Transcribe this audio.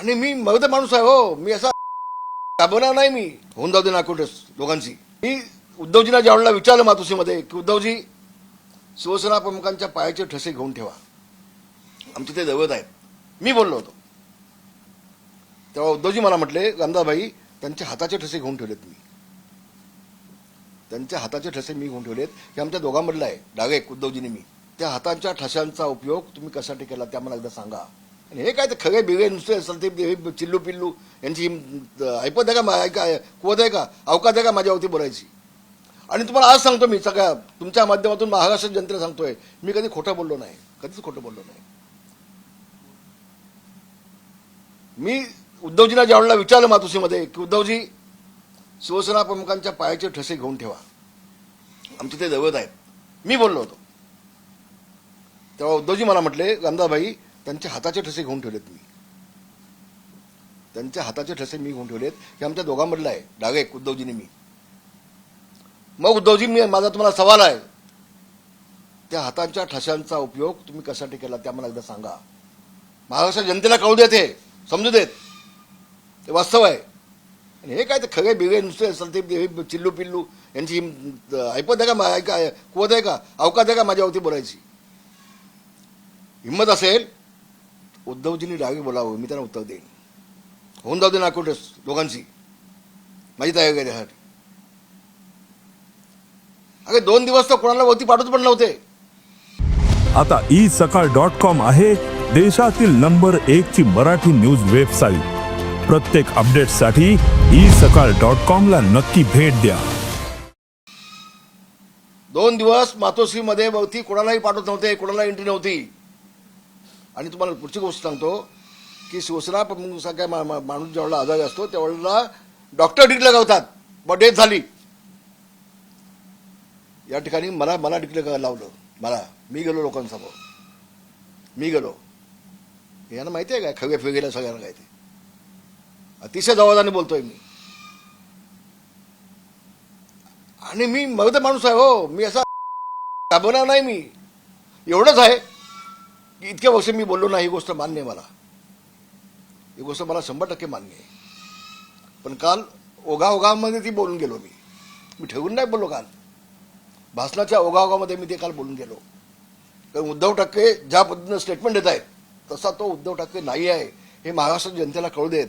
आणि मी मगद माणूस आहे हो. मी असा राबवणार नाही मी होऊन जाऊ दे ना कुठेच दोघांची. मी उद्धवजींना ज्यावेळेला विचारलं मातुसीमध्ये की उद्धवजी शिवसेना प्रमुखांच्या पायाचे ठसे घेऊन ठेवा. आमचे ते दैवत आहेत. मी बोललो होतो. तेव्हा उद्धवजी मला म्हटले रामदासभाई त्यांच्या हाताचे ठसे घेऊन ठेवलेत मी. त्यांच्या हाताचे ठसे मी घेऊन ठेवलेत हे आमच्या दोघांमधलं आहे. डागे उद्धवजीने मी. त्या हातांच्या ठशांचा उपयोग तुम्ही कशासाठी केला त्या मला एकदा सांगा. आणि हे काय तर खरे बिगे नुसते असेल ते चिल्लू पिल्लू. यांची ऐपत आहे का ऐका कुवत आहे का अवकात आहे का माझ्यावरती बोलायची? आणि तुम्हाला आज सांगतो मी सगळ्या तुमच्या माध्यमातून महाराष्ट्र जनतेला सांगतोय मी कधी खोटं बोललो नाही कधीच खोटं बोललो नाही. मी उद्धवजींना ज्यावेळेला विचारलं मातोश्रीमध्ये की उद्धवजी शिवसेना प्रमुखांच्या पायाचे ठसे घेऊन ठेवा. आमचे ते दैवत आहेत. मी बोललो होतो. तेव्हा उद्धवजी मला म्हटले गंधाबाई त्यांच्या हाताचे ठसे घेऊन ठेवलेत मी. त्यांच्या हाताचे ठसे मी घेऊन ठेवलेत. हे आमच्या दोघांमधलं आहे. डागे उद्धवजीने मी. मग उद्धवजी मी माझा तुम्हाला सवाल आहे. त्या हातांच्या ठशांचा उपयोग तुम्ही कशासाठी केला त्या मला एकदा सांगा. महाराष्ट्र जनतेला कळू देत हे समजू देत. ते वास्तव आहे. आणि हे काय ते खगे बिगे नुसते असेल ते चिल्लू पिल्लू यांची ऐपत आहे का? ऐका कुवत आहे का? अवकात आहे का? माझ्यावरती बोलायची. हिंमत असेल उद्धवजींनी डागे बोलावं मी त्यांना उत्तर देईन. होऊन जाऊ दे ना कुठेच दोघांची माझी तयारी आहे त्यासाठी अगे दोन दिवस तर कोणाला वरती पाठवत पण नव्हते. आता ई सकाळ डॉट कॉम आहे देशातील नंबर एक ची मराठी न्यूज वेबसाईट प्रत्येक अपडेटसाठी ई सकाळ डॉट कॉम ला नक्की भेट द्या. दोन दिवस मातोश्रीमध्ये वरती कोणालाही पाठवत नव्हते कोणाला एंट्री नव्हती. आणि तुम्हाला पुढची गोष्ट सांगतो की शिवसेना प्रमुखासारख्या मा- मा- माणूस ज्यावेळेला आजारी असतो त्यावेळेला डॉक्टर डिक्लेअर करतात मग डेथ झाली. या ठिकाणी मला मला डिक्लेअर लावलं. मला. मी गेलो लोकांसमोर. मी गेलो. यांना माहिती आहे काय खगे फिगेला सगळ्यांना काय ते अतिशय जबाबदारीने बोलतोय मी. आणि मी मग माणूस आहे हो. मी असा राबवणार नाही मी. एवढंच आहे. इतक्या वर्ष मी बोललो ना ही गोष्ट मान्य आहे मला. ही गोष्ट मला शंभर टक्के मान्य आहे. पण काल ओघाओघामध्ये ती बोलून गेलो मी. मी ठेवून नाही बोललो काल. भाषणाच्या ओघाओघामध्ये मी ते काल बोलून गेलो. कारण उद्धव ठाकरे ज्या पद्धतीनं स्टेटमेंट देत आहेत तसा तो उद्धव ठाकरे नाही आहे. हे महाराष्ट्र जनतेला कळू देत.